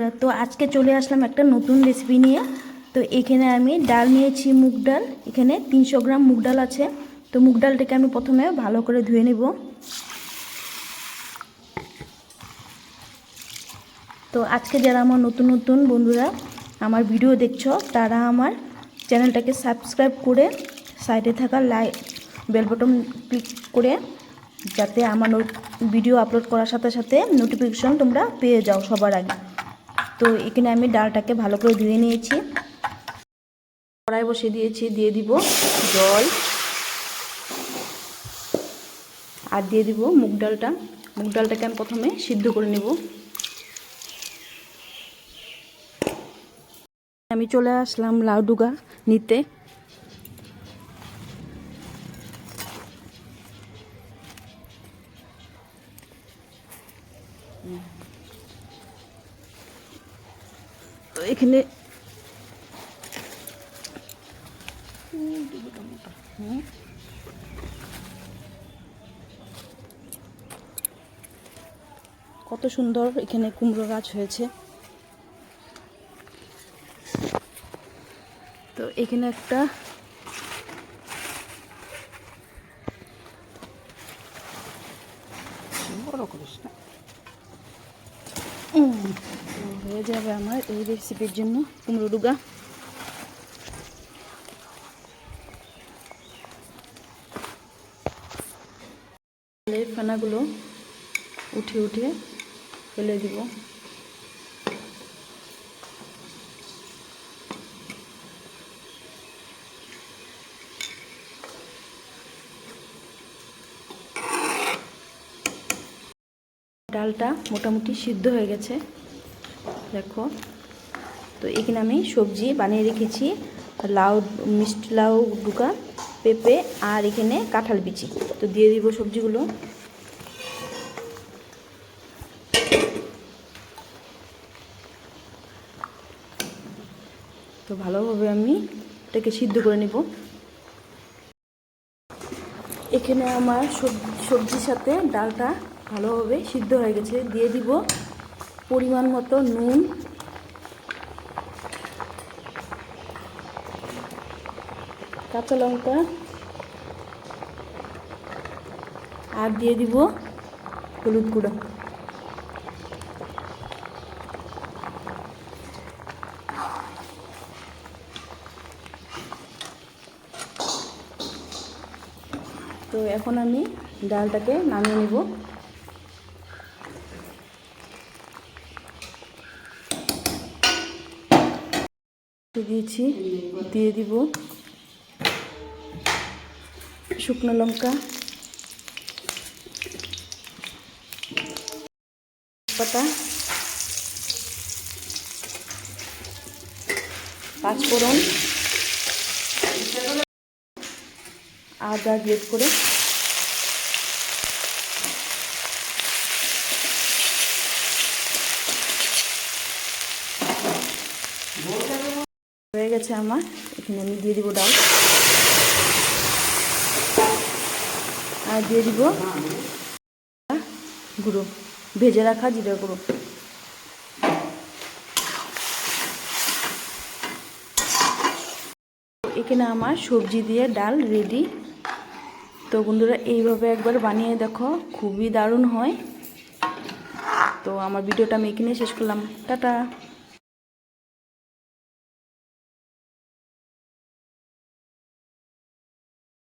বন্ধুরা, তো আজকে চলে আসলাম একটা নতুন রেসিপি নিয়ে। তো এখানে আমি ডাল নিয়েছি, মুগ ডাল। এখানে তিনশো গ্রাম মুগ ডাল আছে। তো মুগ ডালটাকে আমি প্রথমে ভালো করে ধুয়ে নেব। তো আজকে যারা আমার নতুন নতুন বন্ধুরা আমার ভিডিও দেখছ, তারা আমার চ্যানেলটাকে সাবস্ক্রাইব করে সাইডে থাকা লাইক বেল বটন ক্লিক করে যাতে আমার ভিডিও আপলোড করার সাথে সাথে নোটিফিকেশন তোমরা পেয়ে যাও সবার আগে। তো এখানে আমি ডালটাকে ভালো করে ধুয়ে নিয়েছি। কড়াই বসিয়ে দিয়েছি, দিয়ে দিব জল। আর দিয়ে দিব মুগ ডালটা। মুগ ডালটাকে আমি প্রথমে সিদ্ধ করে নেব। আমি চলে আসলাম লাউডুগা নিতে। তো এখানে কত সুন্দর এখানে কুমড়ো গাছ হয়েছে। তো এখানে একটা বড় করিস না। হয়ে যাবে আমার এই রেসিপির জন্য কুমড়ো ডুগা ফেনাগুলো উঠে উঠে ফেলে দিব। ডালটা মোটামুটি সিদ্ধ হয়ে গেছে। দেখো। তো এখানে আমি সবজি বানিয়ে রেখেছি, লাউ, মিষ্টি লাউ ডুকা পেঁপে আর এখানে কাঁঠাল বিচি। তো দিয়ে দিব সবজিগুলো। তো ভালোভাবে আমি এটাকে সিদ্ধ করে নেব। এখানে আমার সব- সবজির সাথে ডালটা ভালোভাবে সিদ্ধ হয়ে গেছে। দিয়ে দিব পরিমাণ মতো নুন। কাঁচা লঙ্কা। আর দিয়ে দিব হলুদ গুঁড়ো। তো এখন আমি ডালটাকে নামিয়ে নেব। দিয়েছি দিয়ে দিব শুকনো লঙ্কা। পাতা। পাঁচফোড়ন। আদা গ্রেট করে গেছে আমার। এখানে আমি দিয়ে দিব ডাল। আর দিয়ে দিব গুঁড়ো। ভেজে রাখা জিরা গুঁড়ো। এখানে আমার সবজি দিয়ে ডাল রেডি তো বন্ধুরা, এইভাবে একবার বানিয়ে দেখো, খুবই দারুণ হয়। তো আমার ভিডিওটা আমি এখানে শেষ করলাম। টাটা!